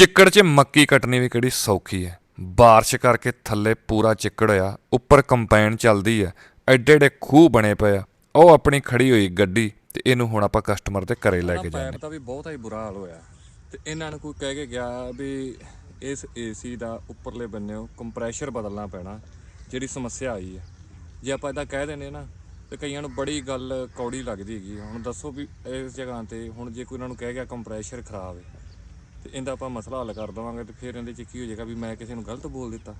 ਚਿੱਕੜ 'ਚ ਮੱਕੀ ਕੱਟਣੀ ਵੀ ਕਿਹੜੀ ਸੌਖੀ ਹੈ। ਬਾਰਿਸ਼ ਕਰਕੇ ਥੱਲੇ ਪੂਰਾ ਚਿੱਕੜ ਹੋਇਆ ਉੱਪਰ ਕੰਪਾਈਨ ਚੱਲਦੀ ਹੈ ਐਡੇ ਐਡੇ ਖੂਹ ਬਣੇ ਪਏ ਆ। ਉਹ ਆਪਣੀ ਖੜੀ ਹੋਈ ਗੱਡੀ ਤੇ ਇਹਨੂੰ ਹੁਣ ਆਪਾਂ ਕਸਟਮਰ ਦੇ ਘਰੇ ਲੈ ਕੇ ਜਾਂਦੇ ਪੈਪ ਦਾ ਵੀ ਬਹੁਤ ਹੀ ਬੁਰਾ ਹਾਲ ਹੋਇਆ। ਤੇ ਇਹਨਾਂ ਨੂੰ ਕੋਈ ਕਹਿ ਕੇ ਗਿਆ ਵੀ ਇਸ ਏਸੀ ਦਾ ਉੱਪਰਲੇ ਬੰਨਿਓ ਕੰਪਰੈਸ਼ਰ ਬਦਲਣਾ ਪੈਣਾ ਜਿਹੜੀ ਸਮੱਸਿਆ ਆਈ ਹੈ। ਜੇ ਆਪਾਂ ਇਦਾਂ ਕਹਿ ਦਿੰਦੇ ਨਾ ਤੇ ਕਈਆਂ ਨੂੰ ਬੜੀ ਗੱਲ ਕੌੜੀ ਲੱਗਦੀ ਹੈਗੀ ਹੁਣ ਦੱਸੋ ਵੀ ਇਸ ਜਗ੍ਹਾ ਤੇ ਹੁਣ ਜੇ ਕੋਈ ਉਹਨਾਂ ਨੂੰ ਕਹਿ ਗਿਆ ਕੰਪਰੈਸ਼ਰ ਖਰਾਬ ਹੈ ਤੇ ਇਹਦਾ ਆਪਾਂ ਮਸਲਾ ਹੱਲ ਕਰ ਦਵਾਂਗੇ ਤੇ ਫਿਰ ਇਹਦੇ ਚ ਕੀ ਹੋ ਜਾਏਗਾ ਵੀ ਮੈਂ ਕਿਸੇ ਨੂੰ ਗਲਤ ਬੋਲ ਦਿੱਤਾ।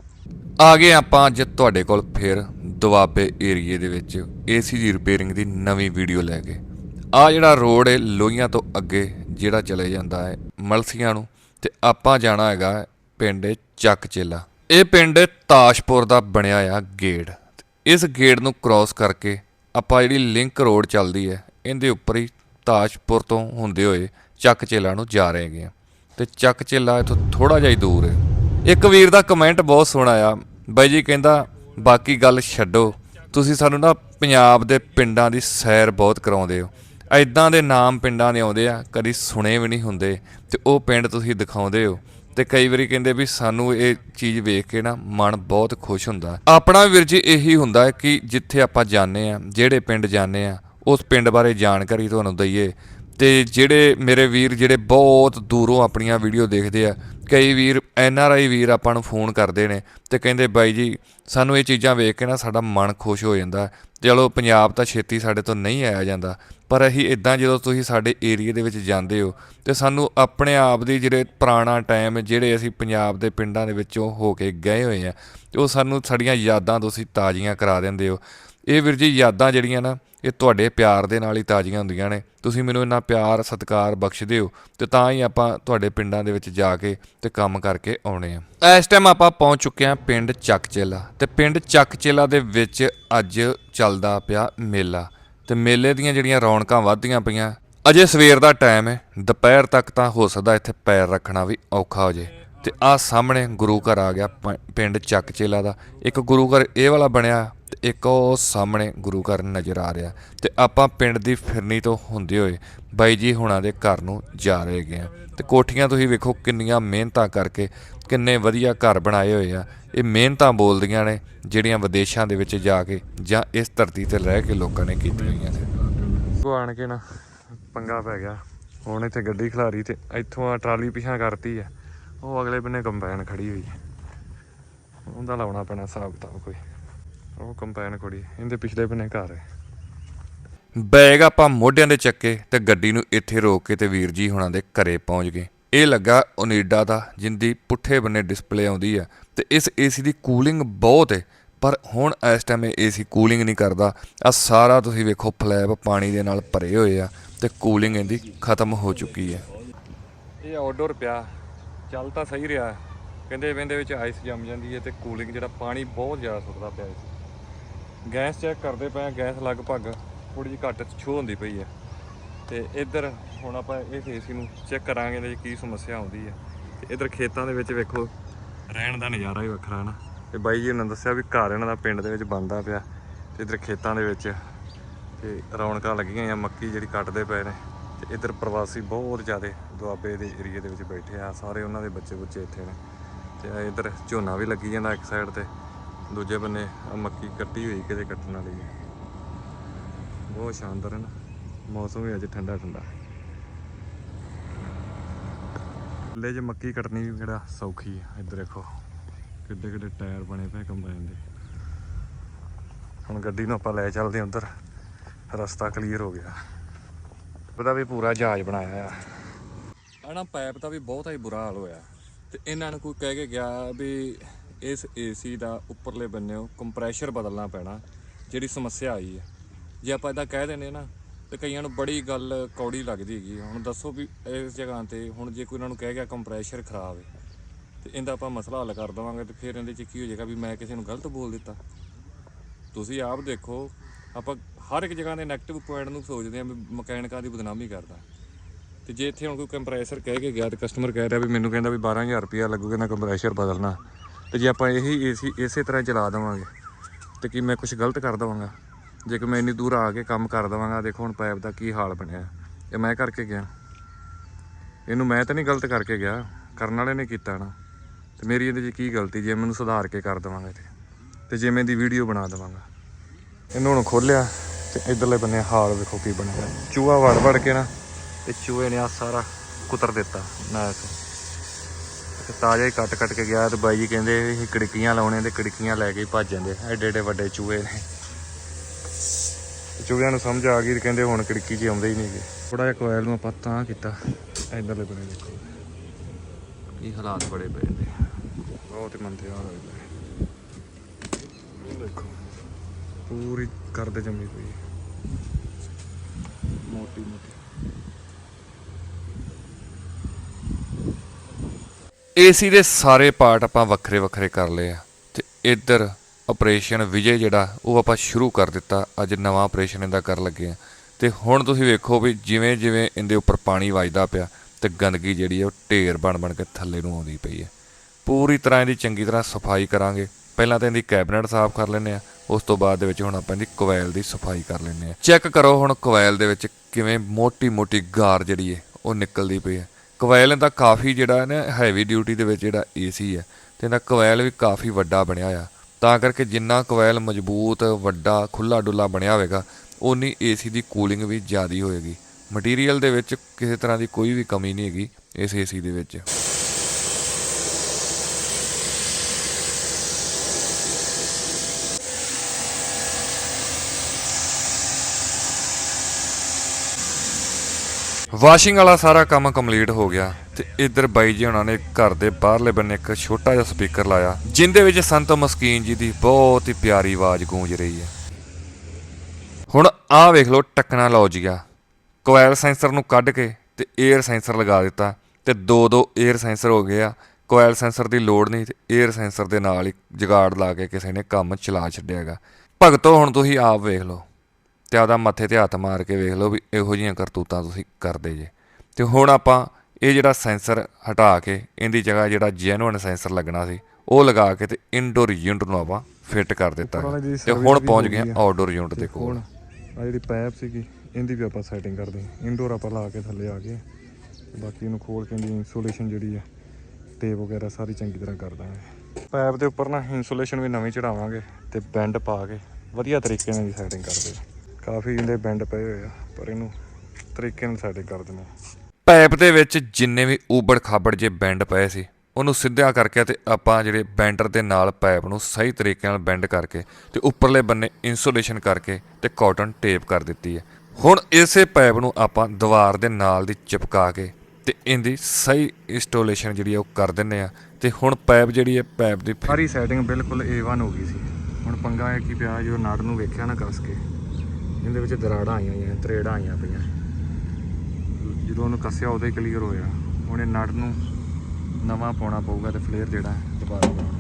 ਆ ਗਏ ਆਪਾਂ ਅੱਜ ਤੁਹਾਡੇ ਕੋਲ ਫਿਰ ਦੁਆਬੇ ਏਰੀਏ ਦੇ ਵਿੱਚ ਏਸੀ ਦੀ ਰਿਪੇਅਰਿੰਗ ਦੀ ਨਵੀਂ ਵੀਡੀਓ ਲੈ ਕੇ। ਆ ਜਿਹੜਾ ਰੋਡ ਹੈ ਲੋਹੀਆਂ ਤੋਂ ਅੱਗੇ ਜਿਹੜਾ ਚਲੇ ਜਾਂਦਾ ਹੈ ਮਲਸੀਆਂ ਨੂੰ ਤੇ ਆਪਾਂ ਜਾਣਾ ਹੈਗਾ ਪਿੰਡ ਚੱਕ ਚੇਲਾ। ਇਹ ਪਿੰਡ ਤਾਸ਼ਪੁਰ ਦਾ ਬਣਿਆ ਆ ਗੇਟ। ਇਸ ਗੇਟ ਨੂੰ ਕ੍ਰਾਸ ਕਰਕੇ ਆਪਾਂ ਜਿਹੜੀ ਲਿੰਕ ਰੋਡ ਚੱਲਦੀ ਹੈ, ਇਹਦੇ ਉੱਪਰ ਹੀ ਤਾਸ਼ਪੁਰ ਤੋਂ ਹੁੰਦੇ ਹੋਏ ਚੱਕ ਚੇਲਾ ਨੂੰ ਜਾ ਰਹੇ ਹੈਗੇ ਆ। ਤੇ ਚੱਕ ਚੇਲਾ ਇਥੋਂ ਥੋੜਾ ਜਿਹਾ ਹੀ ਦੂਰ ਹੈ। ਇੱਕ ਵੀਰ ਦਾ ਕਮੈਂਟ ਬਹੁਤ ਸੋਹਣਾ ਆ। ਬਾਈ ਜੀ ਕਹਿੰਦਾ, ਬਾਕੀ ਗੱਲ ਛੱਡੋ। ਤੁਸੀਂ ਸਾਨੂੰ ਨਾ ਪੰਜਾਬ ਦੇ ਪਿੰਡਾਂ ਦੀ ਸੈਰ ਬਹੁਤ ਕਰਾਉਂਦੇ ਹੋ। ਐਦਾਂ ਦੇ ਨਾਮ ਪਿੰਡਾਂ ਦੇ ਆਉਂਦੇ ਆ, ਕਦੀ ਸੁਣੇ ਵੀ ਨਹੀਂ ਹੁੰਦੇ ਤੇ ਉਹ ਪਿੰਡ ਤੁਸੀਂ ਦਿਖਾਉਂਦੇ ਹੋ। ਤੇ ਕਈ ਵਾਰੀ ਕਹਿੰਦੇ ਵੀ ਸਾਨੂੰ ਇਹ ਚੀਜ਼ ਵੇਖ ਕੇ ਨਾ ਮਨ ਬਹੁਤ ਖੁਸ਼ ਹੁੰਦਾ। ਆਪਣਾ ਵੀਰ ਜੀ ਇਹੀ ਹੁੰਦਾ ਹੈ ਕਿ ਜਿੱਥੇ ਆਪਾਂ ਜਾਂਦੇ ਆ ਜਿਹੜੇ ਪਿੰਡ ਜਾਂਦੇ ਆ ਉਸ ਪਿੰਡ ਬਾਰੇ ਜਾਣਕਾਰੀ ਤੁਹਾਨੂੰ ਦਈਏ। ਤੇ ਜਿਹੜੇ ਮੇਰੇ ਵੀਰ ਜਿਹੜੇ ਬਹੁਤ ਦੂਰੋਂ ਆਪਣੀਆਂ ਵੀਡੀਓ ਦੇਖਦੇ ਆ, ਕਈ ਵੀਰ, ਐਨ ਆਰ ਆਈ ਵੀਰ ਆਪਾਂ ਨੂੰ ਫੋਨ ਕਰਦੇ ਨੇ ਤੇ ਕਹਿੰਦੇ, ਬਾਈ ਜੀ, ਸਾਨੂੰ ਇਹ ਚੀਜ਼ਾਂ ਵੇਖ ਕੇ ਨਾ ਸਾਡਾ ਮਨ ਖੁਸ਼ ਹੋ ਜਾਂਦਾ ਚਲੋ ਪੰਜਾਬ ਤਾਂ ਛੇਤੀ ਸਾਡੇ ਤੋਂ ਨਹੀਂ ਆਇਆ ਜਾਂਦਾ, ਪਰ ਅਸੀਂ ਇਦਾਂ ਜਦੋਂ ਤੁਸੀਂ ਸਾਡੇ ਏਰੀਆ ਦੇ ਵਿੱਚ ਜਾਂਦੇ ਹੋ ਤੇ ਸਾਨੂੰ ਆਪਣੇ ਆਪ ਦੀ ਜਿਹੜੇ ਪੁਰਾਣਾ ਟਾਈਮ ਜਿਹੜੇ ਅਸੀਂ ਪੰਜਾਬ ਦੇ ਪਿੰਡਾਂ ਦੇ ਵਿੱਚੋਂ ਹੋ ਕੇ ਗਏ ਹੋਏ ਆ, ਤੇ ਉਹ ਸਾਨੂੰ ਸਾਡੀਆਂ ਯਾਦਾਂ ਤੁਸੀਂ ਤਾਜ਼ੀਆਂ ਕਰਾ ਦਿੰਦੇ ਹੋ। ਇਹ ਵੀਰ ਜੀ ਯਾਦਾਂ ਜਿਹੜੀਆਂ ਨਾ, ਇਹ ਤੁਹਾਡੇ ਪਿਆਰ ਦੇ ਨਾਲ ਹੀ ਤਾਜ਼ੀਆਂ ਹੁੰਦੀਆਂ ਨੇ। ਤੁਸੀਂ ਮੈਨੂੰ ਇੰਨਾ ਪਿਆਰ, ਸਤਿਕਾਰ ਬਖਸ਼ਦੇ ਹੋ ਤੇ ਤਾਂ ਹੀ ਆਪਾਂ ਤੁਹਾਡੇ ਪਿੰਡਾਂ ਦੇ ਵਿੱਚ ਜਾ ਕੇ ਤੇ ਕੰਮ ਕਰਕੇ ਆਉਣੇ ਆ। ਇਸ ਟਾਈਮ ਆਪਾਂ ਪਹੁੰਚ ਚੁੱਕੇ ਆ ਪਿੰਡ ਚੱਕਚੇਲਾ ਤੇ ਪਿੰਡ ਚੱਕਚੇਲਾ ਦੇ ਵਿੱਚ ਅੱਜ ਚੱਲਦਾ ਪਿਆ ਮੇਲਾ ਤੇ ਮੇਲੇ ਦੀਆਂ ਜਿਹੜੀਆਂ ਰੌਣਕਾਂ ਵੱਧਦੀਆਂ ਪਈਆਂ, ਅਜੇ ਸਵੇਰ ਦਾ ਟਾਈਮ ਹੈ, ਦੁਪਹਿਰ ਤੱਕ ਤਾਂ ਹੋ ਸਕਦਾ ਇੱਥੇ ਪੈਰ ਰੱਖਣਾ ਵੀ ਔਖਾ ਹੋ ਜੇ। ਤੇ ਆ ਸਾਹਮਣੇ ਗੁਰੂ ਘਰ ਆ ਗਿਆ ਪਿੰਡ ਚੱਕਚੇਲਾ ਦਾ। ਇੱਕ ਗੁਰੂ ਘਰ ਇਹ ਵਾਲਾ ਬਣਿਆ ਇੱਕ ਉਹ ਸਾਹਮਣੇ ਗੁਰੂ ਘਰ ਨਜ਼ਰ ਆ ਰਿਹਾ ਤੇ ਆਪਾਂ ਪਿੰਡ ਦੀ ਫਿਰਨੀ ਤੋਂ ਹੁੰਦੇ ਹੋਏ ਬਾਈ ਜੀ ਹੁਣਾਂ ਦੇ ਘਰ ਨੂੰ ਜਾ ਰਹੇ ਗਏ ਆ। ਤੇ ਕੋਠੀਆਂ ਤੁਸੀਂ ਵੇਖੋ ਕਿੰਨੀਆਂ ਮਿਹਨਤਾਂ ਕਰਕੇ ਕਿੰਨੇ ਵਧੀਆ ਘਰ ਬਣਾਏ ਹੋਏ ਆ। ਇਹ ਮਿਹਨਤਾਂ ਬੋਲਦੀਆਂ ਨੇ ਜਿਹੜੀਆਂ ਵਿਦੇਸ਼ਾਂ ਦੇ ਵਿੱਚ ਜਾ ਕੇ ਜਾਂ ਇਸ ਧਰਤੀ ਤੇ ਰਹਿ ਕੇ ਲੋਕਾਂ ਨੇ ਕੀਤੀਆਂ ਹੋਈਆਂ ਨੇ। ਉਹ ਆਣ ਕੇ ਨਾ ਪੰਗਾ ਪੈ ਗਿਆ। ਹੁਣ ਇੱਥੇ ਗੱਡੀ ਖਿਲਾਰੀ ਤੇ ਇੱਥੋਂ ਆ ਟਰਾਲੀ ਪਿਛਾਂ ਕਰਤੀ ਆ। ਉਹ ਅਗਲੇ ਬੰਨੇ ਕੰਬਾਈਨ ਖੜੀ ਹੋਈ ਹੈ ਉਹਦਾ ਲਾਉਣਾ ਪੈਣਾ ਹਿਸਾਬ ਕਿਤਾਬ ਕੋਈ। ਉਹ ਕੰਬਾਈਨ ਖੜੀ ਇਹਦੇ ਪਿਛਲੇ ਬੰਨੇ ਘਰ ਹੈ। ਬੈਗ ਆਪਾਂ ਮੋਢਿਆਂ ਦੇ ਚੱਕੇ ਤੇ ਗੱਡੀ ਨੂੰ ਇੱਥੇ ਰੋਕ ਕੇ ਤੇ ਵੀਰ ਜੀ ਹੁਣਾਂ ਦੇ ਘਰੇ ਪਹੁੰਚ ਗਏ। ਇਹ ਲੱਗਾ ਓਨੀਡਾ ਦਾ ਜਿੰਦੀ ਪੁੱਠੇ ਬੰਨੇ ਡਿਸਪਲੇ ਆਉਂਦੀ ਆ। ਤੇ ਇਸ ਏਸੀ ਦੀ ਕੂਲਿੰਗ ਬਹੁਤ ਹੈ ਪਰ ਹੁਣ ਇਸ ਟਾਈਮ ਇਹ ਏਸੀ ਕੂਲਿੰਗ ਨਹੀਂ ਕਰਦਾ। ਆ ਸਾਰਾ ਤੁਸੀਂ ਵੇਖੋ ਫਲੈਪ ਪਾਣੀ ਦੇ ਨਾਲ ਭਰੇ ਹੋਏ ਆ ਤੇ ਕੂਲਿੰਗ ਇਹਦੀ ਖਤਮ ਹੋ ਚੁੱਕੀ ਹੈ। ਇਹ ਆਊਟਡੋਰ ਪਿਆ ਚੱਲ ਤਾਂ ਸਹੀ ਰਿਹਾ। ਕਹਿੰਦੇ ਇਹਦੇ ਵਿੱਚ ਆਈਸ ਜੰਮ ਜਾਂਦੀ ਹੈ ਤੇ ਕੂਲਿੰਗ ਜਿਹੜਾ ਪਾਣੀ ਬਹੁਤ ਜ਼ਿਆਦਾ ਸੁੱਕਦਾ ਪਿਆ ਸੀ। ਗੈਸ ਚੈੱਕ ਕਰਦੇ ਪਏ ਆ, ਗੈਸ ਲਗਭਗ ਥੋੜੀ ਜਿਹੀ ਘੱਟ ਛੋ ਹੁੰਦੀ ਪਈ ਹੈ। ਤੇ ਇੱਧਰ ਹੁਣ ਆਪਾਂ ਇਸ ਏਸੀ ਨੂੰ ਚੈੱਕ ਕਰਾਂਗੇ ਇਹਦੇ 'ਚ ਕੀ ਸਮੱਸਿਆ ਆਉਂਦੀ ਹੈ। ਤੇ ਇੱਧਰ ਖੇਤਾਂ ਦੇ ਵਿੱਚ ਵੇਖੋ ਰਹਿਣ ਦਾ ਨਜ਼ਾਰਾ ਹੀ ਵੱਖਰਾ ਨਾ। ਤੇ ਬਾਈ ਜੀ ਨੇ ਦੱਸਿਆ ਵੀ ਘਰ ਇਹਨਾਂ ਦਾ ਪਿੰਡ ਦੇ ਵਿੱਚ ਬਣਦਾ ਪਿਆ ਤੇ ਇੱਧਰ ਖੇਤਾਂ ਦੇ ਵਿੱਚ ਤੇ ਰੌਣਕਾਂ ਲੱਗੀਆਂ ਆ ਮੱਕੀ ਜਿਹੜੀ ਕੱਟਦੇ ਪਏ ਨੇ। ਤੇ ਇੱਧਰ ਪ੍ਰਵਾਸੀ ਬਹੁਤ ਜ਼ਿਆਦਾ ਦੁਆਬੇ ਦੇ ਏਰੀਏ ਦੇ ਵਿੱਚ ਬੈਠੇ ਆ ਸਾਰੇ ਉਹਨਾਂ ਦੇ ਬੱਚੇ ਬੁੱਚੇ ਇੱਥੇ ਨੇ। ਤੇ ਇੱਧਰ ਝੋਨਾ ਵੀ ਲੱਗੀ ਜਾਂਦਾ ਇੱਕ ਸਾਈਡ ਤੇ। ਦੂਜੇ ਬੰਨੇ ਮੱਕੀ ਕੱਟੀ ਹੋਈ ਕਿਤੇ ਕੱਟਣ ਵਾਲੀ ਹੈ ਬਹੁਤ ਸ਼ਾਨਦਾਰ ਹੈ ਨਾ। ਮੌਸਮ ਵੀ ਅੱਜ ਠੰਡਾ ਠੰਡਾ। ਲੈ ਜੇ ਮੱਕੀ ਕੱਟਣੀ ਵੀ ਕਿਹੜਾ ਸੌਖੀ ਹੈ ਇੱਧਰ ਦੇਖੋ, ਕਿੱਡੇ ਕਿੱਡੇ ਟਾਇਰ ਬਣੇ ਪਏ ਕੰਬਾਈਨ ਦੇ। ਹੁਣ ਗੱਡੀ ਨੂੰ ਆਪਾਂ ਲੈ ਚੱਲਦੇ ਹਾਂ ਉੱਧਰ। ਰਸਤਾ ਕਲੀਅਰ ਹੋ ਗਿਆ। ਉਹਦਾ ਵੀ ਪੂਰਾ ਜਹਾਜ਼ ਬਣਾਇਆ ਆ ਆਣਾ ਪਾਈਪ ਦਾ ਵੀ ਬਹੁਤ ਹੀ ਬੁਰਾ ਹਾਲ ਹੋਇਆ। ਤੇ ਇਹਨਾਂ ਨੂੰ ਕੋਈ ਕਹਿ ਕੇ ਗਿਆ ਵੀ ਇਸ ਏਸੀ ਦਾ ਉੱਪਰਲੇ ਬੰਨਿਓ ਕੰਪਰੈਸ਼ਰ ਬਦਲਣਾ ਪੈਣਾ, ਜਿਹੜੀ ਸਮੱਸਿਆ ਆਈ ਹੈ। ਜੇ ਆਪਾਂ ਇਦਾਂ ਕਹਿ ਦਿੰਦੇ ਨਾ, ਤੇ ਕਈਆਂ ਨੂੰ ਬੜੀ ਗੱਲ ਕੌੜੀ ਲੱਗਦੀ ਹੈਗੀ ਹੁਣ ਦੱਸੋ ਵੀ ਇਸ ਜਗ੍ਹਾ ਤੇ ਹੁਣ ਜੇ ਕੋਈ ਉਹਨਾਂ ਨੂੰ ਕਹਿ ਗਿਆ ਕੰਪਰੈਸ਼ਰ ਖਰਾਬ ਹੈ, ਤੇ ਇਹਦਾ ਆਪਾਂ ਮਸਲਾ ਹੱਲ ਕਰ ਦਵਾਂਗੇ, ਤੇ ਫਿਰ ਇਹਦੇ ਚ ਕੀ ਹੋ ਜਾਏਗਾ ਵੀ ਮੈਂ ਕਿਸੇ ਨੂੰ ਗਲਤ ਬੋਲ ਦਿੱਤਾ। ਤੁਸੀਂ ਆਪ ਦੇਖੋ, ਆਪਾਂ ਹਰ ਇੱਕ ਜਗ੍ਹਾ ਦੇ 네ਗੇਟਿਵ ਪੁਆਇੰਟ ਨੂੰ ਸੋਚਦੇ ਆਂ ਵੀ ਮਕੈਨਿਕਾਂ ਦੀ ਬਦਨਾਮੀ ਕਰਦਾ। ਤੇ ਜੇ ਇੱਥੇ ਹੁਣ ਕੋਈ ਕੰਪਰੈਸਰ ਕਹਿ ਕੇ ਗਿਆ, ਤੇ ਕਸਟਮਰ ਕਹਿ ਰਿਹਾ ਵੀ ਮੈਨੂੰ ਕਹਿੰਦਾ ਵੀ 12000 ਰੁਪਇਆ ਲੱਗੂਗਾ ਨਾ ਕੰਪਰੈਸਰ ਬਦਲਣਾ ਤੇ ਜੇ ਆਪਾਂ ਇਹੀ ਏਸੀ, ਇਸੇ ਤਰ੍ਹਾਂ ਚਲਾ ਦੇਵਾਂਗੇ, ਤੇ ਕੀ ਮੈਂ ਕੁਝ ਗਲਤ ਕਰ ਦਵਾਂਗਾ? ਜੇ ਕਿ ਮੈਂ ਇੰਨੀ ਦੂਰ ਆ ਕੇ ਕੰਮ ਕਰ ਦਵਾਂਗਾ, ਦੇਖੋ ਹੁਣ ਪਾਈਪ ਦਾ ਕੀ ਹਾਲ ਬਣਿਆ। ਇਹ ਮੈਂ ਕਰਕੇ ਗਿਆ। ਇਹਨੂੰ ਮੈਂ ਤਾਂ ਨਹੀਂ ਗਲਤ ਕਰਕੇ ਗਿਆ, ਕਰਨ ਵਾਲੇ ਨੇ ਕੀਤਾ ਨਾ। ਤੇ ਮੇਰੀ ਇਹਦੇ 'ਚ ਕੀ ਗਲਤੀ, ਜੇ ਮੈਨੂੰ ਸੁਧਾਰ ਕੇ ਕਰ ਦੇਵਾਂਗੇ ਤੇ। ਤੇ ਜਿਵੇਂ ਦੀ ਵੀਡੀਓ ਬਣਾ ਦੇਵਾਂਗਾ। ਇਹਨੂੰ ਹੁਣ ਖੋਲਿਆ ਤੇ ਇਧਰਲੇ ਬੰਨੇ ਹਾਲ ਵੇਖੋ ਕੀ ਬਣਿਆ। ਚੂਹਾ ਵੜ ਵੜ ਕੇ ਨਾ, ਤੇ ਚੂਹੇ ਨੇ ਆ ਸਾਰਾ ਕੁਤਰ ਦਿੱਤਾ ਨਾ ਤੇ ਤਾਜ਼ਾ ਹੀ ਕੱਟ ਕੱਟ ਕੇ ਗਿਆ ਤੇ ਬਾਈ ਜੀ ਕਹਿੰਦੇ ਇਹ ਕੜਕੀਆਂ ਲਾਉਣੇ ਤੇ ਕੜਕੀਆਂ ਲੈ ਕੇ ਭੱਜ ਜਾਂਦੇ। ਐਡੇ ਐਡੇ ਵੱਡੇ ਚੂਹੇ ਨੇ। ਤੇ ਚੂਹਿਆਂ ਨੂੰ ਸਮਝ ਆ ਗਈ ਤੇ ਕਹਿੰਦੇ ਹੁਣ ਕੜਕੀ ਜੀ ਆਉਂਦੇ ਹੀ ਨਹੀਂਗੇ ਥੋੜਾ ਜਿਹਾ ਕੋਇਲ ਨੂੰ ਆਪਾਂ ਤਾਂ ਕੀਤਾ। ਇਧਰਲੇ ਬੰਨੇ ਦੇਖੋ। ਇਹ ਹਾਲਾਤ ਬੜੇ ਪਏ ਨੇ। ਬਹੁਤ ਹੀ ਮੰਦੇ ਹਾਲ ਹੋਏ ਦੇਖੋ। ਪੂਰੀ ਕਰਦੇ ਜੰਮੀ ਪਈ। ਮੋਟੀ ਮੋਟੀ। ਏਸੀ ਦੇ ਸਾਰੇ ਪਾਰਟ ਆਪਾਂ ਵੱਖਰੇ ਵੱਖਰੇ ਕਰ ਲਏ ਆ। ਤੇ ਇੱਧਰ ਆਪਰੇਸ਼ਨ ਵਿਜੇ ਜਿਹੜਾ, ਉਹ ਆਪਾਂ ਸ਼ੁਰੂ ਕਰ ਦਿੱਤਾ। ਅੱਜ ਨਵਾਂ ਆਪਰੇਸ਼ਨ ਇਹਦਾ ਕਰਨ ਲੱਗੇ ਆ। ਤੇ ਹੁਣ ਤੁਸੀਂ ਵੇਖੋ ਵੀ ਜਿਵੇਂ ਜਿਵੇਂ ਇਹਦੇ ਉੱਪਰ ਪਾਣੀ ਵੱਜਦਾ ਪਿਆ, ਤੇ ਗੰਦਗੀ ਜਿਹੜੀ ਆ, ਉਹ ਢੇਰ ਬਣ ਬਣ ਕੇ ਥੱਲੇ ਨੂੰ ਆਉਂਦੀ ਪਈ ਹੈ ਪੂਰੀ ਤਰ੍ਹਾਂ ਇਹਦੀ ਚੰਗੀ ਤਰ੍ਹਾਂ ਸਫ਼ਾਈ ਕਰਾਂਗੇ। ਪਹਿਲਾਂ ਤਾਂ ਇਹਦੀ ਕੈਬਨਟ ਸਾਫ਼ ਕਰ ਲੈਂਦੇ ਆ। ਉਸ ਤੋਂ ਬਾਅਦ ਦੇ ਵਿੱਚ ਹੁਣ ਆਪਾਂ ਇਹਦੀ ਕੋਇਲ ਦੀ ਸਫ਼ਾਈ ਕਰ ਲੈਂਦੇ ਆ। ਚੈੱਕ ਕਰੋ ਹੁਣ ਕੋਇਲ ਦੇ ਵਿੱਚ ਕਿਵੇਂ ਮੋਟੀ ਮੋਟੀ ਗਾਰ ਜਿਹੜੀ ਹੈ ਉਹ ਨਿਕਲਦੀ ਪਈ ਹੈ ਕੋਇਲ ਦਾ ਕਾਫੀ ਜਿਹੜਾ ਨਾ ਹੈਵੀ ਡਿਊਟੀ ਦੇ ਵਿੱਚ ਜਿਹੜਾ ਏਸੀ ਹੈ, ਤੇ ਇਹਦਾ ਕੋਇਲ ਵੀ ਕਾਫੀ ਵੱਡਾ ਬਣਿਆ ਆ ਤਾਂ ਕਰਕੇ ਜਿੰਨਾ ਕੋਇਲ ਮਜ਼ਬੂਤ, ਵੱਡਾ ਖੁੱਲਾ ਡੁੱਲਾ ਬਣਿਆ ਹੋਵੇਗਾ, ਓਨੀ ਏਸੀ ਦੀ ਕੂਲਿੰਗ ਵੀ ਜ਼ਿਆਦੀ ਹੋਏਗੀ। ਮਟੀਰੀਅਲ ਦੇ ਵਿੱਚ ਕਿਸੇ ਤਰ੍ਹਾਂ ਦੀ ਕੋਈ ਵੀ ਕਮੀ ਨਹੀਂ ਹੈਗੀ ਇਸ ਏਸੀ ਦੇ ਵਿੱਚ। ਵਾਸ਼ਿੰਗ ਵਾਲਾ ਸਾਰਾ ਕੰਮ ਕੰਪਲੀਟ ਹੋ ਗਿਆ ਤੇ ਇੱਧਰ ਬਾਈ ਜੀ ਉਹਨਾਂ ਨੇ ਘਰ ਦੇ ਬਾਹਰਲੇ ਬੰਨੇ ਇੱਕ ਛੋਟਾ ਜਿਹਾ ਸਪੀਕਰ ਲਾਇਆ, ਜਿੰਦੇ ਵਿੱਚ ਸੰਤ ਮਸਕੀਨ ਜੀ ਦੀ ਬਹੁਤ ਹੀ ਪਿਆਰੀ ਆਵਾਜ਼ ਗੂੰਜ ਰਹੀ ਹੈ। ਹੁਣ ਆਹ ਵੇਖ ਲਓ ਟੱਕਣਾ ਲਓ ਜੀਆ ਕੋਇਲ ਸੈਂਸਰ ਨੂੰ ਕੱਢ ਕੇ ਤੇ 에ਅਰ ਸੈਂਸਰ ਲਗਾ ਦਿੱਤਾ ਤੇ ਦੋ ਦੋ 에ਅਰ ਸੈਂਸਰ ਹੋ ਗਏ ਆ। ਕੋਇਲ ਸੈਂਸਰ ਦੀ ਲੋੜ ਨਹੀਂ ਤੇ 에ਅਰ ਸੈਂਸਰ ਦੇ ਨਾਲ ਹੀ ਜਗਾੜ ਲਾ ਕੇ ਕਿਸੇ ਨੇ ਕੰਮ ਚਲਾ ਛੱਡਿਆਗਾ ਭਗਤੋ, ਹੁਣ ਤੁਸੀਂ ਆਪ ਵੇਖ ਲਓ। ਤੇ ਆਪਦਾ ਮੱਥੇ ਤੇ ਹੱਥ ਮਾਰ ਕੇ ਵੇਖ ਲਓ ਵੀ ਇਹੋ ਜਿਹੀਆਂ ਕਰਤੂਤਾਂ ਤੁਸੀਂ ਕਰਦੇ ਜੇ। ਤੇ ਹੁਣ ਆਪਾਂ ਇਹ ਜਿਹੜਾ ਸੈਂਸਰ ਹਟਾ ਕੇ ਇਹਦੀ ਜਗ੍ਹਾ ਜਿਹੜਾ ਜੈਨੂਇਨ ਸੈਂਸਰ ਲੱਗਣਾ ਸੀ ਉਹ ਲਗਾ ਕੇ ਤੇ ਇਨਡੋਰ ਯੂਨਿਟ ਨੂੰ ਆਪਾਂ ਫਿੱਟ ਕਰ ਦਿੱਤਾ ਤੇ ਹੁਣ ਪਹੁੰਚ ਹੋ ਗਏ। ਆਊਟਡੋਰ ਯੂਨਿਟ ਦੇ ਕੋਲ ਆ ਜਿਹੜੀ ਪਾਈਪ ਸੀਗੀ ਇਹਦੀ ਵੀ ਆਪਾਂ ਸੈਟਿੰਗ ਕਰਦੇ ਹਾਂ ਇਨਡੋਰ ਆਪਾਂ ਲਾ ਕੇ ਥੱਲੇ ਆ ਗਏ। ਬਾਕੀ ਇਹਨੂੰ ਖੋਲ ਕੇ ਇਹਦੀ ਇਨਸੂਲੇਸ਼ਨ ਜਿਹੜੀ ਆ ਟੇਪ ਵਗੈਰਾ ਸਾਰੀ ਚੰਗੀ ਤਰ੍ਹਾਂ ਕਰ ਦਾਂਗੇ। ਪਾਈਪ ਦੇ ਉੱਪਰ ਨਾ ਇਨਸੂਲੇਸ਼ਨ ਵੀ ਨਵੀਂ ਚੜਾਵਾਂਗੇ ਤੇ ਬੈਂਡ ਪਾ ਕੇ ਵਧੀਆ ਤਰੀਕੇ ਨਾਲ ਦੀ ਸੈਟਿੰਗ ਕਰਦੇ ਆ। ਕਾਫੀ ਇਹਦੇ ਬੈਂਡ ਪਏ ਹੋਏ ਆ ਪਰ ਇਹਨੂੰ ਤਰੀਕੇ ਨਾਲ ਸੈਟਿੰਗ ਕਰ ਦਿੰਦੇ ਆ। ਪਾਈਪ ਦੇ ਵਿੱਚ ਜਿੰਨੇ ਵੀ ਊਬੜ ਖਾਬੜ ਜੇ ਬੈਂਡ ਪਏ ਸੀ ਉਹਨੂੰ ਸਿੱਧਾ ਕਰਕੇ ਤੇ ਆਪਾਂ ਜਿਹੜੇ ਬੈਂਡਰ ਦੇ ਨਾਲ ਪਾਈਪ ਨੂੰ ਸਹੀ ਤਰੀਕੇ ਨਾਲ ਬੈਂਡ ਕਰਕੇ ਤੇ ਉੱਪਰਲੇ ਬੰਨੇ ਇਨਸੂਲੇਸ਼ਨ ਕਰਕੇ ਤੇ ਕਾਟਨ ਟੇਪ ਕਰ ਦਿੱਤੀ ਹੈ। ਹੁਣ ਇਸੇ ਪਾਈਪ ਨੂੰ ਆਪਾਂ ਦੀਵਾਰ ਦੇ ਨਾਲ ਦੀ ਚਿਪਕਾ ਕੇ ਤੇ ਇਹਦੀ ਸਹੀ ਇੰਸਟਾਲੇਸ਼ਨ ਜਿਹੜੀ ਆ ਉਹ ਕਰ ਦਿੰਨੇ ਆ। ਤੇ ਹੁਣ ਪਾਈਪ ਜਿਹੜੀ ਹੈ ਪਾਈਪ ਦੀ ਸਾਰੀ ਸੈਟਿੰਗ ਬਿਲਕੁਲ A1 ਹੋ ਗਈ ਸੀ। ਹੁਣ ਪੰਗਾ ਇਹ ਕੀ ਪਿਆ ਜੋ ਨਟ ਨੂੰ ਵੇਖਿਆ ਨਾ ਕੱਸ ਕੇ। ਇਹਦੇ ਵਿੱਚ ਦਰਾੜਾਂ ਆਈਆਂ ਹੋਈਆਂ ਤਰੇੜਾਂ ਆਈਆਂ ਪਈਆਂ। ਜਦੋਂ ਉਹਨੂੰ ਕੱਸਿਆ ਉਦੋਂ ਹੀ ਕਲੀਅਰ ਹੋਇਆ। ਇਹ ਨਟ ਨੂੰ ਨਵਾਂ ਪਾਉਣਾ ਪਊਗਾ ਤੇ ਫਲੇਅਰ ਜਿਹੜਾ ਹੈ ਦੁਬਾਰਾ ਬਣਾਉਣਾ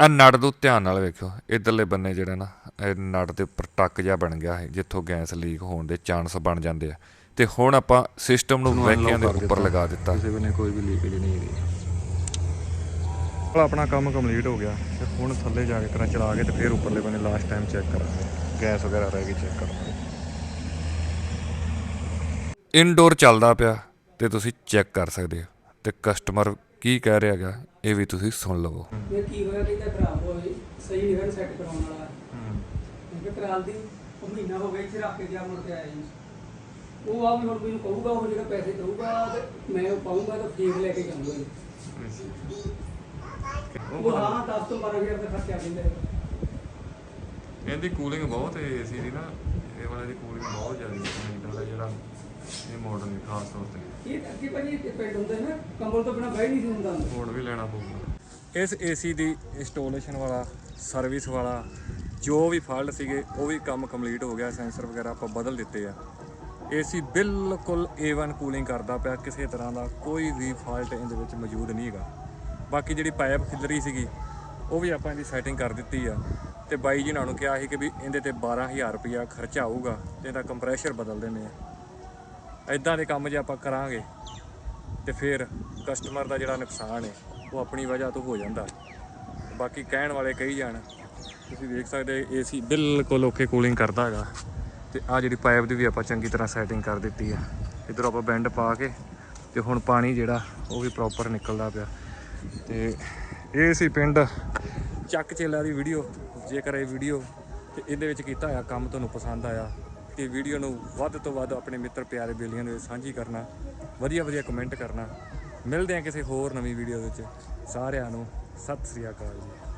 ਆ ਨਟ ਨੂੰ ਧਿਆਨ ਨਾਲ ਵੇਖਿਓ। ਇਧਰਲੇ ਬੰਨੇ ਜਿਹੜਾ ਨਾ ਇਹ ਨਟ ਦੇ ਉੱਪਰ ਟੱਕ ਜਿਹਾ ਬਣ ਗਿਆ ਹੈ ਜਿੱਥੋਂ ਗੈਸ ਲੀਕ ਹੋਣ ਦੇ ਚਾਂਸ ਬਣ ਜਾਂਦੇ ਆ। ਤੇ ਹੁਣ ਆਪਾਂ ਸਿਸਟਮ ਨੂੰ ਉਹਨੂੰ ਵੈਕਿਆਂ ਦੇ ਉੱਪਰ। ਲਗਾ ਦਿੱਤਾ। ਕਿਸੇ ਵੇਲੇ ਕੋਈ ਵੀ ਲੀਕੇਜ ਨਹੀਂ ਹੈਗੀ। ਆਪਣਾ ਕੰਮ ਕੰਪਲੀਟ ਹੋ ਗਿਆ ਤੇ ਹੁਣ ਥੱਲੇ ਜਾ ਕੇ ਕਰਾਂ ਚਲਾ ਕੇ ਤੇ ਫਿਰ ਉੱਪਰਲੇ ਬੰਨੇ ਲਾਸਟ ਟਾਈਮ ਚੈੱਕ ਕਰਾਂਗੇ। ਗੈਸ ਵਗੈਰਾ ਰਹਿ ਗਈ ਚੈੱਕ ਕਰਾਂਗੇ ਇਨਡੋਰ ਚੱਲਦਾ ਪਿਆ ਤੇ ਤੁਸੀਂ ਚੈੱਕ ਕਰ ਸਕਦੇ ਹੋ। ਤੇ ਕਸਟਮਰ ਕੀ ਕਹਿ ਰਿਹਾ ਹੈਗਾ ਇਹ ਵੀ ਤੁਸੀਂ ਸੁਣ ਲਵੋ। ਇਹ ਕੀ ਹੋਇਆ ਕਿ ਇਹਦਾ ਖਰਾਬ ਹੋਵੇ ਸਹੀ ਨਹੀਂ ਹੈ ਸੈੱਟ ਕਰਾਉਣ ਵਾਲਾ। ਮੈਂ ਕਿਹਾ ਕਰਾਲ ਦੀ ਉਹ ਮਹੀਨਾ ਹੋ ਗਿਆ ਇੱਥੇ ਰੱਖ ਕੇ ਗਿਆ ਮੁੜ ਕੇ ਆਇਆ ਜੀ। ਉਹ ਆ ਵੀ ਹੁਣ ਮੈਨੂੰ ਕਹੂਗਾ ਉਹ ਜਿਹੜਾ ਪੈਸੇ ਦਊਗਾ ਤੇ ਮੈਂ ਉਹ ਪਾਉਂਗਾ ਤਾਂ ਫੇਰ ਲੈ ਕੇ ਜਾਊਂਗਾ ਜੀ। ਉਹ ਹਾਂ 10 ਤੋਂ 12000 ਦਾ ਖਰਚਾ ਦਿੰਦੇ ਇਹਦੀ ਕੂਲਿੰਗ ਬਹੁਤ ਹੈ ਏਸੀ ਦੀ ਨਾ ਇਹ ਵਾਲੇ ਦੀ ਕੂਲਿੰਗ ਬਹੁਤ ਜ਼ਿਆਦਾ ਹੈ ਦਾ ਜਿਹੜਾ ਇਹ ਮਾਡਲ ਹੈ ਖਾਸ ਤੌਰ ਤੇ। ਇਹ ਅੱਗੇ ਭਾਜੀ ਇਹ ਪਿੰਡ ਹੁੰਦੇ ਨਾ ਕੰਬਲ ਤੋਂ ਬਿਨਾ ਬਹਿ ਨਹੀਂ ਸੀ ਹੁੰਦਾ। ਹੁਣ ਵੀ ਲੈਣਾ ਪਊਗਾ। ਇਸ ਏਸੀ ਦੀ ਇੰਸਟਾਲੇਸ਼ਨ ਵਾਲਾ ਸਰਵਿਸ ਵਾਲਾ ਜੋ ਵੀ ਫਾਲਟ ਸੀਗੇ ਉਹ ਵੀ ਕੰਮ ਕੰਪਲੀਟ ਹੋ ਗਿਆ ਸੈਂਸਰ ਵਗੈਰਾ ਆਪਾਂ ਬਦਲ ਦਿੱਤੇ ਆ। ਏਸੀ ਬਿਲਕੁਲ A1 ਕੂਲਿੰਗ ਕਰਦਾ ਪਿਆ ਕਿਸੇ ਤਰ੍ਹਾਂ ਦਾ ਕੋਈ ਵੀ ਫਾਲਟ ਇਹਦੇ ਵਿੱਚ ਮੌਜੂਦ ਨਹੀਂ ਹੈਗਾ। ਬਾਕੀ ਜਿਹੜੀ ਪਾਈਪ ਖਿਲਰੀ ਸੀਗੀ, ਉਹ ਵੀ ਆਪਾਂ ਇਹਦੀ ਸੈਟਿੰਗ ਕਰ ਦਿੱਤੀ ਆ। ਤੇ ਬਾਈ ਜੀ ਨੂੰ ਕਿਹਾ ਸੀ ਕਿ ਵੀ ਇਹਦੇ ਤੇ 12000 ਰੁਪਇਆ ਖਰਚਾ ਆਊਗਾ ਤੇ ਇਹਦਾ ਕੰਪਰੈਸ਼ਰ ਬਦਲ ਦਿੰਦੇ ਆ। ਇਦਾਂ ਦੇ ਕੰਮ ਜੇ ਆਪਾਂ ਕਰਾਂਗੇ, ਤੇ ਫਿਰ ਕਸਟਮਰ ਦਾ ਜਿਹੜਾ ਨੁਕਸਾਨ ਹੈ ਉਹ ਆਪਣੀ ਵਜ੍ਹਾ ਤੋਂ ਹੋ ਜਾਂਦਾ। ਬਾਕੀ ਕਹਿਣ ਵਾਲੇ ਕਹੀ ਜਾਣ, ਤੁਸੀਂ ਵੇਖ ਸਕਦੇ ਏਸੀ ਬਿਲਕੁਲ ਓਕੇ ਕੂਲਿੰਗ ਕਰਦਾ ਹੈਗਾ। ਤੇ ਆ ਜਿਹੜੀ ਪਾਈਪ ਦੀ ਵੀ ਆਪਾਂ ਚੰਗੀ ਤਰ੍ਹਾਂ ਸੈਟਿੰਗ ਕਰ ਦਿੱਤੀ ਆ। ਇਧਰ ਆਪਾਂ ਬੈਂਡ ਪਾ ਕੇ, ਤੇ ਹੁਣ ਪਾਣੀ ਜਿਹੜਾ, ਉਹ ਵੀ ਪ੍ਰੋਪਰ ਨਿਕਲਦਾ ਪਿਆ। ਤੇ ਇਹ ਸੀ ਪਿੰਡ ਚੱਕ ਚੇਲਾ ਦੀ ਵੀਡੀਓ। ਜੇਕਰ ਇਹ ਵੀਡੀਓ ਤੇ ਇਹਦੇ ਵਿੱਚ ਕੀਤਾ ਹੋਇਆ ਕੰਮ ਤੁਹਾਨੂੰ ਪਸੰਦ ਆਇਆ ਤੇ ਵੀਡੀਓ ਨੂੰ ਵੱਧ ਤੋਂ ਵੱਧ ਆਪਣੇ ਮਿੱਤਰ ਪਿਆਰੇ ਬੇਲੀਆਂ ਦੇ ਸਾਂਝੀ ਕਰਨਾ, ਵਧੀਆ ਵਧੀਆ ਕਮੈਂਟ ਕਰਨਾ। ਮਿਲਦੇ ਹਾਂ ਕਿਸੇ ਹੋਰ ਨਵੀਂ ਵੀਡੀਓ ਵਿੱਚ। ਸਾਰਿਆਂ ਨੂੰ ਸਤਿ ਸ੍ਰੀ ਅਕਾਲ ਜੀ।